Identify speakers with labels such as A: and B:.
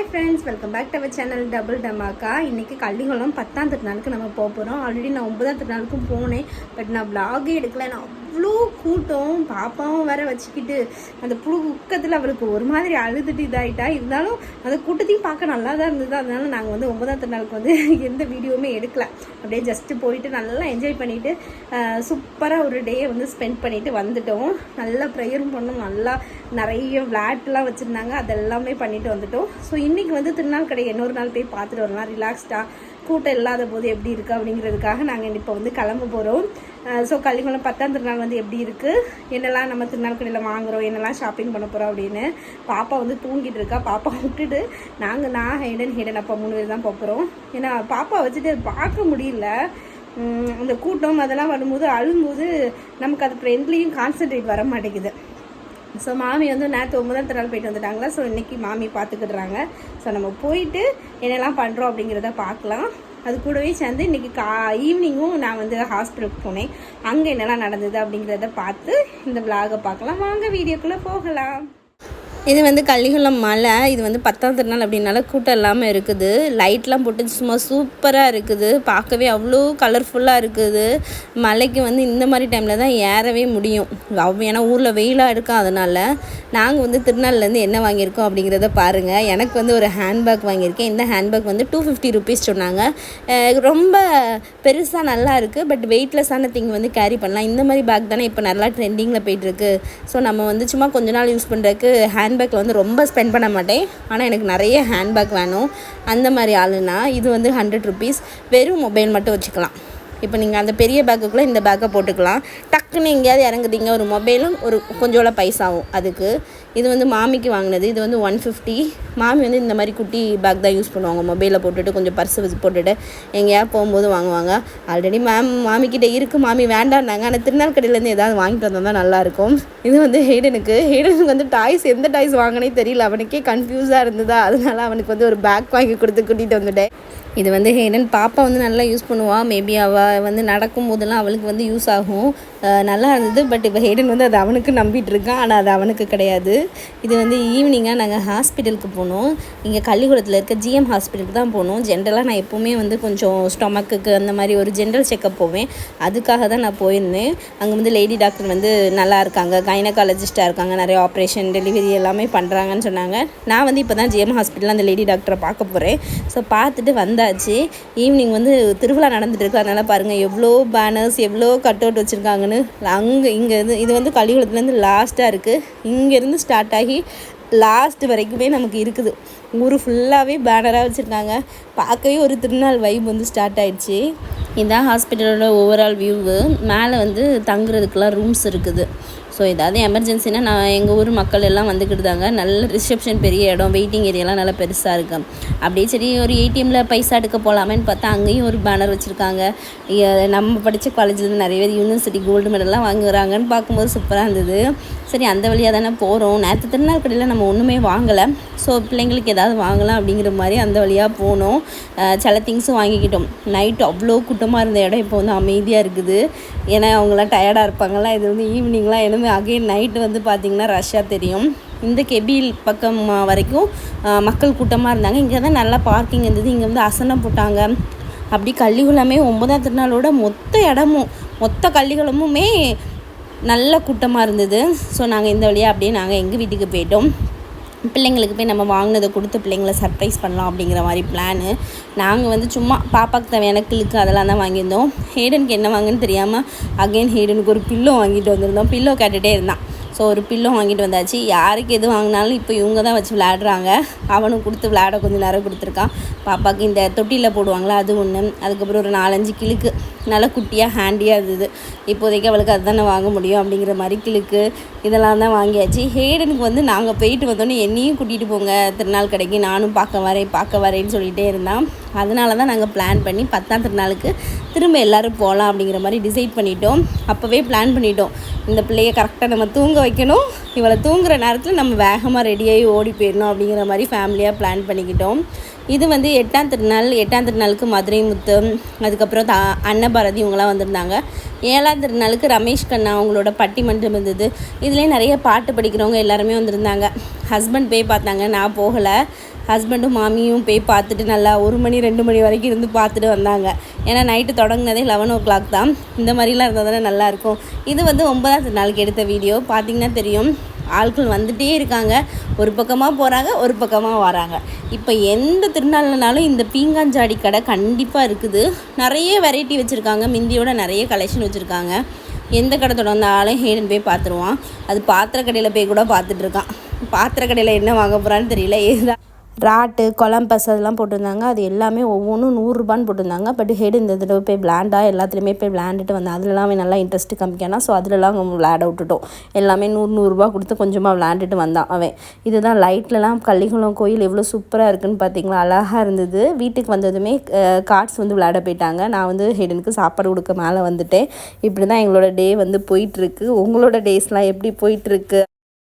A: Hi friends welcome back to our channel double dhamaka இன்றைக்கி கள்ளிகுளம் பத்தாம் திருநாளுக்கு நம்ம போக போகிறோம் ஆல்ரெடி நான் ஒன்பதாம் திருநாளுக்கும் போனேன் பட் நான் vlog-ஏ எடுக்கல. நான் அவ்வளோ கூட்டம் பாப்பாவும் வேற வச்சுக்கிட்டு அந்த புழு குக்கத்தில் அவளுக்கு ஒரு மாதிரி அழுதுட்டு இதாகிட்டா இருந்தாலும் அந்த கூட்டத்தையும் பார்க்க நல்லா தான் இருந்தது. அதனால நாங்கள் வந்து ஒன்பதாம் திருநாளுக்கு வந்து எந்த வீடியோவுமே எடுக்கல. அப்படியே ஜஸ்ட்டு போயிட்டு நல்லா என்ஜாய் பண்ணிவிட்டு சூப்பராக ஒரு டே வந்து ஸ்பெண்ட் பண்ணிட்டு வந்துட்டோம். நல்லா ப்ரேயரும் பண்ணோம். நல்லா நிறைய விளையாட்டுலாம் வச்சுருந்தாங்க. அதெல்லாமே பண்ணிட்டு வந்துட்டோம். ஸோ இன்றைக்கி வந்து திருநாள் கடை இன்னொரு நாள் போய் பார்த்துட்டு வரலாம். ரிலாக்ஸ்டாக கூட்டம் இல்லாத போது எப்படி இருக்குது அப்படிங்கிறதுக்காக நாங்கள் இப்போ வந்து கிளம்ப போகிறோம் ஸோ கள்ளிக்குளம் பத்தாம் திருநாள் வந்து எப்படி இருக்குது என்னெல்லாம் நம்ம திருநாள் கடையில் வாங்குறோம்? என்னெல்லாம் ஷாப்பிங் பண்ண போகிறோம் அப்படின்னு பாப்பா வந்து தூங்கிட்டு இருக்கா. பாப்பா விட்டுட்டு நாங்கள் நான் ஹேடன் ஹேடன் அப்பா மூணு பேர் தான் போகிறோம் ஏன்னா பாப்பா வச்சுட்டு பார்க்க முடியல. அந்த கூட்டம் அதெல்லாம் வரும்போது அழும்போது நமக்கு அது ஃப்ரெண்ட்லியும் கான்சென்ட்ரேட் வர மாட்டேங்குது. ஸோ மாமி வந்து நேற்று ஒன்பதாம் திருநாள் போயிட்டு வந்துட்டாங்களா? ஸோ இன்னைக்கு மாமி பார்த்துக்கிடுறாங்க ஸோ நம்ம போயிட்டு என்னெல்லாம் பண்ணுறோம் அப்படிங்கிறத பார்க்கலாம் அது கூடவே சேர்ந்து இன்றைக்கி கா ஈவினிங்கும் நான் வந்து ஹாஸ்பிட்டலுக்கு போனேன். அங்கே என்னெல்லாம் நடந்தது அப்படிங்கிறத பார்த்து இந்த விலாகை பார்க்கலாம். வாங்க வீடியோக்குள்ளே போகலாம். இது வந்து கள்ளிகுளம் மலை. இது வந்து பத்தாம் திருநாள் அப்படின்னால கூட்டம் இல்லாமல் இருக்குது. லைட்லாம் போட்டு சும்மா சூப்பராக இருக்குது. பார்க்கவே அவ்வளோ கலர்ஃபுல்லாக இருக்குது. மலைக்கு வந்து இந்த மாதிரி டைமில் தான் ஏறவே முடியும். அவ் ஏன்னா ஊரில் வெயிலாக இருக்கும் அதனால் நாங்கள் வந்து திருநாள்லேருந்து என்ன வாங்கியிருக்கோம் அப்படிங்கிறத பாருங்கள் எனக்கு வந்து ஒரு ஹேண்ட்பேக் வாங்கியிருக்கேன். இந்த ஹேண்ட்பேக் வந்து டூ ஃபிஃப்டி ருபீஸ் சொன்னாங்க. ரொம்ப பெருசாக நல்லா இருக்குது பட் வெயிட்லெஸ்ஸான திங் வந்து கேரி பண்ணலாம். இந்த மாதிரி பேக் தானே இப்போ நல்லா ட்ரெண்டிங்கில் போயிட்டுருக்கு ஸோ நம்ம வந்து சும்மா கொஞ்ச நாள் யூஸ் பண்ணுறதுக்கு ஹேண்ட்பேக்கில் வந்து ரொம்ப ஸ்பெண்ட் பண்ண மாட்டேன். ஆனால் எனக்கு நிறைய ஹேண்ட்பேக் வேணும். அந்த மாதிரி ஆளுனா இது வந்து ஹண்ட்ரட் ருபீஸ் வெறும் மொபைல் மட்டும் வச்சுக்கலாம். இப்போ நீங்கள் அந்த பெரிய பேக்குக்குள்ளே இந்த பேக்கை போட்டுக்கலாம். டக்குன்னு எங்கேயாவது இறங்குதீங்க ஒரு மொபைலும் ஒரு கொஞ்சோல பைசாவும் அதுக்கு. இது வந்து மாமிக்கு வாங்கினது. இது வந்து ஒன் ஃபிஃப்டி மாமி வந்து இந்த மாதிரி குட்டி பேக் தான் யூஸ் பண்ணுவாங்க. மொபைலில் போட்டுட்டு கொஞ்சம் பர்ஸு வச்சு போட்டுட்டு எங்கேயாவது போகும்போது வாங்குவாங்க. ஆல்ரெடி மேம் மாமிக்கிட்ட இருக்குது மாமி வேண்டாம்னாங்க. ஆனால் திருநாள் கடையிலேருந்து ஏதாவது வாங்கிட்டு வந்தால் தான் நல்லாயிருக்கும். இது வந்து ஹெய்டனுக்கு ஹெய்டனுக்கு வந்து டாய்ஸ் எந்த டாய்ஸ் வாங்கினே தெரியல. அவனுக்கே கன்ஃபியூஸாக இருந்ததா. அதனால அவனுக்கு வந்து ஒரு பேக் வாங்கி கொடுத்து கூட்டிகிட்டு வந்துட்டேன். இது வந்து ஹேடன் பாப்பா வந்து நல்லா யூஸ் பண்ணுவாள் மேபி அவள் வந்து நடக்கும் போதெல்லாம் அவளுக்கு வந்து யூஸ் ஆகும். நல்லா இருந்தது. பட் இப்போ ஹேடன் வந்து அது அவனுக்கு நம்பிட்டு இருக்கான். ஆனால் அது அவனுக்கு கிடையாது. இது வந்து ஈவினிங்காக நாங்கள் ஹாஸ்பிட்டலுக்கு போனோம். இங்கே கள்ளிக்குளத்தில் இருக்க ஜிஎம் ஹாஸ்பிட்டலுக்கு தான் போனோம். ஜென்ரலாக நான் எப்போவுமே வந்து கொஞ்சம் ஸ்டொமக்குக்கு அந்த மாதிரி ஒரு ஜென்ரல் செக்கப் போவேன். அதுக்காக தான் நான் போயிருந்தேன். அங்கே வந்து லேடி டாக்டர் வந்து நல்லா இருக்காங்க. கைனகாலஜிஸ்ட்டாக இருக்காங்க. நிறைய ஆப்ரேஷன் டெலிவரி எல்லாமே பண்ணுறாங்கன்னு சொன்னாங்க. நான் வந்து இப்போ தான் ஜிஎம் ஹாஸ்பிட்டலில் அந்த லேடி டாக்டரை பார்க்க போகிறேன் ஸோ பார்த்துட்டு வந்தாச்சு. ஈவினிங் வந்து திருவிழா நடந்துட்டு இருக்கு. அதனால் பாருங்கள் எவ்வளோ பேனர்ஸ் எவ்வளோ கட் அவுட் வச்சுருக்காங்கன்னு அங்கே இங்கே இருந்து இது வந்து கலிகுளத்துலேருந்து லாஸ்ட்டாக இருக்குது இங்கேருந்து ஸ்டார்ட் ஆகி லாஸ்ட் வரைக்குமே நமக்கு இருக்குது. ஊர் ஃபுல்லாகவே பேனராக வச்சுருக்காங்க பார்க்கவே ஒரு திருநாள் வைப் வந்து ஸ்டார்ட் ஆயிடுச்சு. இதான் ஹாஸ்பிட்டலோட ஓவரால் வியூவு மேலே வந்து தங்குறதுக்கெலாம் ரூம்ஸ் இருக்குது. ஸோ ஏதாவது எமர்ஜென்சினா நான் எங்கள் ஊர் மக்கள் எல்லாம் வந்துக்கிட்டுதாங்க நல்ல ரிசப்ஷன் பெரிய இடம் வெயிட்டிங் ஏரியாலாம் நல்லா பெருசாக இருக்கு. அப்படியே சரி ஒரு ஏடிஎம்மில் பைசா எடுக்க போகலாமேன்னு பார்த்தா அங்கேயும் ஒரு பேனர் வச்சுருக்காங்க. நம்ம படித்த காலேஜில் நிறைய பேர் யூனிவர்சிட்டி கோல்டு மெடல்லாம் வாங்குறாங்கன்னு பார்க்கும்போது சூப்பராக இருந்தது. சரி அந்த வழியாக தானே போகிறோம் நேற்று திருநாள் கடையில் நம்ம ஒன்றுமே வாங்கலை. ஸோ பிள்ளைங்களுக்கு ஏதாவது வாங்கலாம் அப்படிங்கிற மாதிரி அந்த வழியாக போனோம். சில திங்ஸும் வாங்கிக்கிட்டோம். நைட்டு அவ்வளோ கூட்டமாக இருந்த இடம் இப்போ வந்து அமைதியாக இருக்குது. ஏன்னா அவங்களாம் டயர்டாக இருப்பாங்கள்ல இது வந்து ஈவினிங்லாம் எனமே அகைன் நைட்டு வந்து பார்த்திங்கன்னா ரஷ்ஷாக தெரியும். இந்த கெபில் பக்கம் வரைக்கும் மக்கள் கூட்டமாக இருந்தாங்க. இங்கே தான் நல்லா பார்க்கிங் இருந்தது. இங்கே வந்து அசனம் போட்டாங்க. அப்படி கள்ளிகுளமே ஒன்பதாம் திருநாளோட மொத்த இடமும் மொத்த கள்ளிகுளமுமே நல்ல கூட்டமாக இருந்தது. ஸோ நாங்கள் இந்த வழியாக அப்படியே நாங்கள் எங்கள் வீட்டுக்கு போயிட்டோம். பிள்ளைங்களுக்கு போய் நம்ம வாங்கினதை கொடுத்து பிள்ளைங்கள சர்ப்ரைஸ் பண்ணலாம் அப்படிங்கிற மாதிரி பிளானு நாங்கள் வந்து சும்மா பாப்பாக்கு தேவையான கிளுக்கு அதெல்லாம் தான் வாங்கியிருந்தோம். ஹேடனுக்கு என்ன வாங்குன்னு தெரியாமல் அகைன் ஹேடனுக்கு ஒரு பில்லோ வாங்கிட்டு வந்திருந்தோம். பில்லோ கேட்டுகிட்டே இருந்தான். ஸோ ஒரு பில்லும் வாங்கிட்டு வந்தாச்சு. யாருக்கு எது வாங்கினாலும் இப்போ இவங்க தான் வச்சு விளையாடுறாங்க. அவனும் கொடுத்து விளையாட கொஞ்சம் நேரம் கொடுத்துருக்கான். பாப்பாவுக்கு இந்த தொட்டியில் போடுவாங்களா அது ஒன்று அதுக்கப்புறம் ஒரு நாலஞ்சு கிழக்கு. நல்லா குட்டியாக ஹேண்டியாக இருந்தது. இப்போதைக்கு அவளுக்கு அதுதானே வாங்க முடியும் அப்படிங்கிற மாதிரி கிழக்கு. இதெல்லாம் தான் வாங்கியாச்சு. ஹேடனுக்கு வந்து நாங்கள் போயிட்டு வந்தோன்னே என்னையும் கூட்டிகிட்டு போங்க. திருநாள் கடைக்கு நானும் பார்க்க வரேன் பார்க்க வரேன்னு சொல்லிகிட்டே இருந்தான். அதனால தான் நாங்கள் பிளான் பண்ணி பத்தாம் திருநாளுக்கு திரும்ப எல்லோரும் போகலாம் அப்படிங்கிற மாதிரி டிசைட் பண்ணிட்டோம். அப்போவே பிளான் பண்ணிட்டோம். இந்த பிள்ளைய கரெக்டாக நம்ம தூங்க வைக்கணும். இவளை தூங்குற நேரத்தில் நம்ம வேகமாக ரெடியாகி ஓடி போயிடணும் அப்படிங்கிற மாதிரி ஃபேமிலியாக பிளான் பண்ணிக்கிட்டோம். இது வந்து எட்டாம் திருநாள் எட்டாம் திருநாளுக்கு மதுரை முத்து அதுக்கப்புறம் தா அன்னபாரதி இவங்களாம் வந்திருந்தாங்க. ஏழாம் திருநாளுக்கு ரமேஷ் கண்ணா அவங்களோட பட்டிமன்றம் இருந்தது. இதுலேயே நிறைய பாட்டு படிக்கிறவங்க எல்லாருமே வந்திருந்தாங்க. ஹஸ்பண்ட் போய் பார்த்தாங்க நான் போகலை. ஹஸ்பண்டும் மாமியும் போய் பார்த்துட்டு நல்லா ஒரு மணி ரெண்டு மணி வரைக்கும் இருந்து பார்த்துட்டு வந்தாங்க. ஏன்னா நைட்டு தொடங்கினதே லெவன் ஓ கிளாக் தான். இந்த மாதிரிலாம் இருந்தால் தானே நல்லாயிருக்கும் இது வந்து ஒன்பதாவது நாளுக்கு எடுத்த வீடியோ பார்த்தீங்கன்னா தெரியும். ஆட்கள் வந்துட்டே இருக்காங்க. ஒரு பக்கமாக போகிறாங்க ஒரு பக்கமாக வராங்க. இப்போ எந்த திருநாள்னாலும் இந்த பீங்காஞ்சாடி கடை கண்டிப்பாக இருக்குது. நிறைய வெரைட்டி வச்சுருக்காங்க. மிந்தியோட நிறைய கலெக்ஷன் வச்சுருக்காங்க. எந்த கடை தொடர்ந்தாலும் ஹேடன் போய் பார்த்துருவான். அது பாத்திர கடையில் போய் கூட பார்த்துட்ருக்கான் பாத்திர கடையில் என்ன வாங்க போகிறான்னு தெரியல. ஏதா ராட்டு கொலம்பஸ் அதெல்லாம் போட்டிருந்தாங்க. அது எல்லாமே ஒவ்வொன்றும் நூறுரூபான்னு போட்டிருந்தாங்க. பட் ஹெட் இந்த தடவை போய் விளாண்டா எல்லாத்துலேயுமே போய் விளாண்டுட்டு வந்தேன். அதுலலாம் அவன் நல்லா இன்ட்ரெஸ்ட் காமிக்கானா ஸோ அதுலலாம் அவங்க விளையாட விட்டுட்டோம் எல்லாமே நூறு நூறுரூபா கொடுத்து கொஞ்சமாக விளாண்டுட்டு வந்தான் அவன். இதுதான் லைட்லலாம் கள்ளிகுளம் கோயில் எவ்வளோ சூப்பராக இருக்குன்னு பார்த்தீங்களா அழகாக இருந்தது. வீட்டுக்கு வந்ததுமே கார்ட்ஸ் வந்து விளையாட போயிட்டாங்க. நான் வந்து ஹெடனுக்கு சாப்பாடு கொடுக்க மேலே வந்துட்டேன். இப்படி தான் எங்களோட டே வந்து போயிட்டுருக்கு உங்களோட டேஸ்லாம் எப்படி போயிட்டுருக்கு